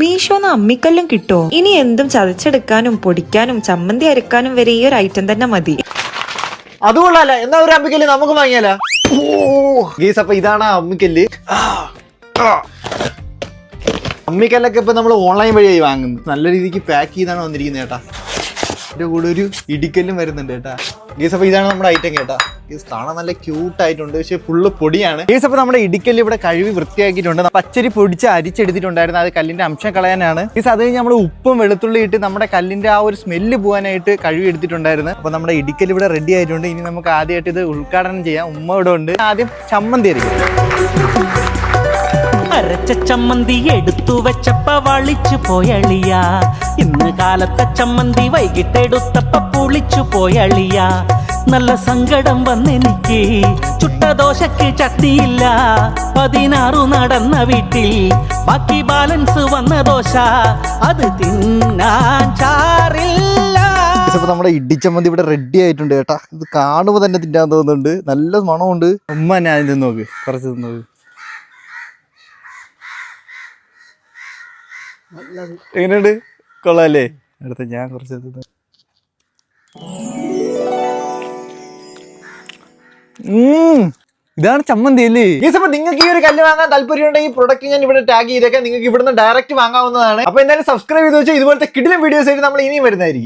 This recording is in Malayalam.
മീഷോന്ന് അമ്മിക്കല്ലും കിട്ടോ? ഇനി എന്തും ചതച്ചെടുക്കാനും പൊടിക്കാനും ചമ്മന്തി അരക്കാനും വരെ ഈ ഒരു ഐറ്റം തന്നെ മതി. അതുകൊള്ളാല എന്നാ ഒരു അമ്മിക്കല്ല് നമുക്ക് വാങ്ങിയാലോ? ഗീസ് അപ്പൊ ഇതാണ് ആ അമ്മിക്കല്ല്. അമ്മിക്കല്ലൊക്കെ ഇപ്പൊ നമ്മൾ ഓൺലൈൻ വഴിയായി വാങ്ങുന്നത്. നല്ല രീതിക്ക് പാക്ക് ചെയ്താണ് വന്നിരിക്കുന്നത് ചേട്ടാ ഇതിന്റെ കൂടെ ഒരു ഇടിക്കലും വരുന്നുണ്ട് കേട്ടാ. ഗീസ് അപ്പൊ ഇതാണ് നമ്മുടെ ഐറ്റം കേട്ടാ. ഗീസ് കാണാൻ നല്ല ക്യൂട്ട് ആയിട്ടുണ്ട്. പക്ഷെ ഫുള്ള് പൊടിയാണ്. ഗീസ് അപ്പൊ നമ്മുടെ ഇടിക്കൽ ഇവിടെ കഴുകി വൃത്തിയാക്കിയിട്ടുണ്ട്. പച്ചരി പൊടിച്ച് അരിച്ചെടുത്തിട്ടുണ്ടായിരുന്നു. അത് കല്ലിന്റെ അംശം കളയാനാണ്. ഗീസ് അത് കഴിഞ്ഞ് നമ്മൾ ഉപ്പും വെളുത്തുള്ളി ഇട്ട് നമ്മുടെ കല്ലിന്റെ ആ ഒരു സ്മെല്ല് പോകാനായിട്ട് കഴുകി എടുത്തിട്ടുണ്ടായിരുന്നു. അപ്പൊ നമ്മുടെ ഇടിക്കൽ ഇവിടെ റെഡി ആയിട്ടുണ്ട്. ഇനി നമുക്ക് ആദ്യമായിട്ട് ഇത് ഉദ്ഘാടനം ചെയ്യാം. ഉമ്മ ഇവിടെ ഉണ്ട്. ആദ്യം ചമ്മന്തി ആയിരിക്കും അരച്ച ചമ്മന്തി എടുത്തു വെച്ചപ്പ വളിച്ചു പോയളിയ ഇന്ന് കാലത്തെ ചമ്മന്തി വൈകിട്ടെടുത്തപ്പ പുളിച്ചു പോയളിയ നല്ല സങ്കടം വന്നെനിക്ക് ചുട്ടദോശക്ക് ചട്ടിയില്ല. പതിനാറു നടന്ന വീട്ടിൽ ബാക്കി ബാലൻസ് വന്ന ദോശ. അത് തിന്നാൻ ചാറില്ല. ഇപ്പൊ നമ്മുടെ ഇടിച്ചമ്മന്തി ഇവിടെ റെഡി ആയിട്ടുണ്ട് കേട്ടാ. ഇത് കാണുമ്പോൾ തന്നെ തിന്നാൻ തോന്നുന്നുണ്ട്. നല്ല മണമുണ്ട്. ഉമ്മ ഞാൻ നോക്ക്. കുറച്ച് നോക്ക്. എങ്ങനെയുണ്ട്? കൊള്ളാല്ലേ? അടുത്ത ഞാൻ കുറച്ച്. ഇതാണ് ചമ്മന്തി അല്ലേ? ഈ സമയം നിങ്ങൾക്ക് ഈ ഒരു കല്ല് വാങ്ങാൻ താല്പര്യം ഉണ്ടെങ്കിൽ പ്രൊഡക്റ്റ് ഞാൻ ഇവിടെ ടാഗ് ചെയ്തേക്കാം. നിങ്ങൾക്ക് ഇവിടുന്ന് ഡയറക്റ്റ് വാങ്ങാവുന്നതാണ്. അപ്പൊ എന്തായാലും സബ്സ്ക്രൈബ് ചെയ്ത് വെച്ചാൽ ഇതുപോലത്തെ കിടിലം വീഡിയോസ് ആയിട്ട് നമ്മൾ ഇനിയും വരുന്നതായിരിക്കും.